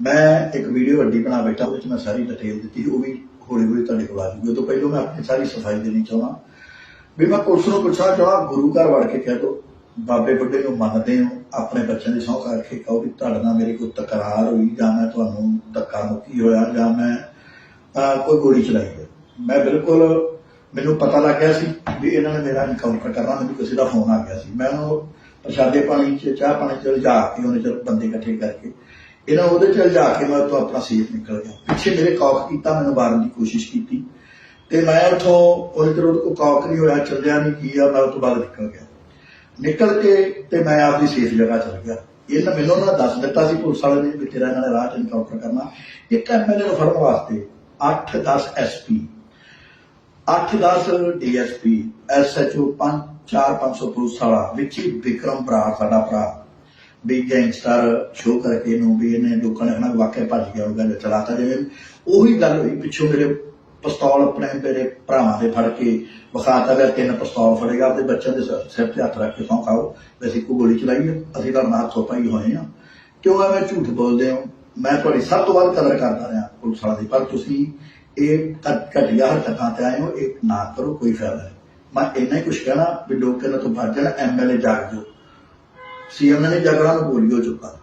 ਮੈਂ ਇੱਕ ਵੀਡੀਓ ਵੱਡੀ ਬਣਾ ਬੈਠਾ, ਉਹਦੇ ਵਿੱਚ ਮੈਂ ਸਾਰੀ ਡਿਟੇਲ ਦਿੱਤੀ ਉਹ ਵੀ ਹੌਲੀ ਹੌਲੀ ਤੁਹਾਡੇ ਕੋਲ ਆ ਜੂਗੀ ਉਹ ਤੋਂ ਪਹਿਲਾਂ ਮੈਂ ਆਪਣੀ ਸਾਰੀ ਸਫ਼ਾਈ ਦੇਣੀ ਚਾਹੁੰਦਾ। ਵੀ ਮੈਂ ਪੁਲਿਸ ਨੂੰ ਪੁੱਛਣਾ ਚਾਹਾਂ ਗੁਰੂ ਘਰ ਵੜ ਕੇ ਕਹਿ ਦੋ, ਬਾਬੇ ਬੁੱਢੇ ਨੂੰ ਮੰਨਦੇ ਹੋ, ਆਪਣੇ ਬੱਚਿਆਂ ਦੀ ਸਹੁੰ ਕਰਕੇ ਕਹੋ ਵੀ ਤੁਹਾਡੇ ਨਾਲ ਮੇਰੀ ਕੋਈ ਤਕਰਾਰ ਹੋਈ ਜਾਂ ਮੈਂ ਤੁਹਾਨੂੰ ਧੱਕਾ ਮੁੱਕੀ ਹੋਇਆ ਜਾਂ ਮੈਂ ਕੋਈ ਗੋਲੀ ਚਲਾਈ ਹੈ। ਮੈਂ ਬਿਲਕੁਲ, ਮੈਨੂੰ ਪਤਾ ਲੱਗ ਗਿਆ ਸੀ ਵੀ ਇਹਨਾਂ ਨੇ ਮੇਰਾ ਇਨਕਾਊਂਟਰ ਕਰਨਾ, ਮੈਨੂੰ ਕਿਸੇ ਦਾ ਫੋਨ ਆ ਗਿਆ ਸੀ। ਮੈਂ ਉਹਨੂੰ ਪ੍ਰਸ਼ਾਦੇ ਪਾਣੀ ਚ, ਚਾਹ ਪਾਣੀ ਚ ਲਿਜਾ ਕੇ ਉਹਨੇ ਚਲ ਬੰਦੇ ਇਕੱਠੇ ਕਰਕੇ ਇਹਨਾਂ ਉਹਦੇ ਚ ਲਿਜਾ ਕੇ ਮੈਂ ਉੱਥੋਂ ਆਪਣਾ ਸੇਫ ਨਿਕਲ ਗਿਆ। ਪਿੱਛੇ ਮੇਰੇ ਕੌਕ ਕੀਤਾ, ਮੈਨੂੰ ਮਾਰਨ ਦੀ ਕੋਸ਼ਿਸ਼ ਕੀਤੀ। ਤੇ ਮੈਂ ਉੱਥੋਂ ਉਹਦੇ ਚਿਰ ਉਹਦੇ ਕੋਲ ਕੌਕ ਨਹੀਂ ਹੋਇਆ, ਚੱਲਿਆ ਨਹੀਂ, ਕੀ ਆ, ਮੈਂ ਉਸ ਤੋਂ ਬਾਅਦ ਨਿਕਲ ਗਿਆ। ਨਿਕਲ ਕੇ ਤੇ ਮੈਂ ਆਪਦੀ ਸੇਫ ਜਗ੍ਹਾ ਚਲ ਗਿਆ। ਇਹਨਾਂ ਮੈਨੂੰ ਨਾ ਦੱਸ ਦਿੱਤਾ ਸੀ ਪੁਲਿਸ ਵਾਲੇ ਨੇ ਵੀ ਤੇਰਾ ਇਹਨਾਂ ਰਾਹ ਚ ਇਨਕਾਊਂਟਰ ਕਰਨਾ। ਇੱਕ ਐਮਐਲਏ ਨੂੰ ਫੜਨ ਵਾਸਤੇ 8-10 ਐਸਪੀ 8-10 ਡੀਐਸਪੀ ਐਸਐਚਓ 5-4-500 ਪੁਲਿਸ ਵਾਲਾ, ਵਿੱਚ ਹੀ ਵਿਕਰਮ ਬਰਾੜ ਸਾਡਾ ਭਰਾ। ਵੀ ਗੈਂਗਸਟਰ ਸ਼ੋਅ ਕਰਕੇ ਇਹਨੂੰ, ਵੀ ਇਹਨੇ ਭੱਜ ਗਿਆ, ਉਹ ਗੱਲ ਚਲਾਤਾ ਜਿਵੇਂ। ਉਹੀ ਗੱਲ ਹੋਈ, ਪਿੱਛੋਂ ਮੇਰੇ ਪਿਸਤੌਲ ਆਪਣੇ ਮੇਰੇ ਭਰਾਵਾਂ ਦੇ ਫੜ ਕੇ ਵਿਖਾਤਾ ਗਿਆ ਤਿੰਨ ਪਿਸਤੌਲ ਫੜੇਗਾ ਆਪਣੇ ਬੱਚਿਆਂ ਦੇ ਸਿਰ- ਤੇ ਹੱਥ ਰੱਖ ਕੇ ਸੌਂ ਖਾਓ, ਵੀ ਅਸੀਂ ਗੋਲੀ ਚਲਾਈ ਅਸੀਂ ਤਾਂ ਨਾਲ ਹੱਥੋਂ ਹੋਏ ਆ। ਕਿਉਂ ਐਵੇਂ ਝੂਠ ਬੋਲਦੇ ਹੋ? ਮੈਂ ਤੁਹਾਡੀ ਸਭ ਤੋਂ ਵੱਧ ਕਦਰ ਕਰਦਾ ਰਿਹਾ ਪੁਲਿਸ ਵਾਲਾ ਦੀ, ਪਰ ਤੁਸੀਂ ਇਹ ਘ- ਘਟੀਆ ਹਰਕਤਾਂ ਤੇ ਆਏ ਹੋ, ਇਹ ਨਾ ਕਰੋ, ਕੋਈ ਫਾਇਦਾ ਨਹੀਂ। ਮੈਂ ਇੰਨਾ ਹੀ ਕੁਝ ਕਹਿਣਾ ਵੀ ਲੋਕ ਇਹਨਾਂ ਤੋਂ ਬਚ ਜਾਣ ਐਮਐਲਏ ਜਾਗ ਜਾਓ। ਸੀਐਮ ਨੇ ਜਗੜਾ ਨੂੰ ਬੋਲਿਓ ਚੁੱਕਾ।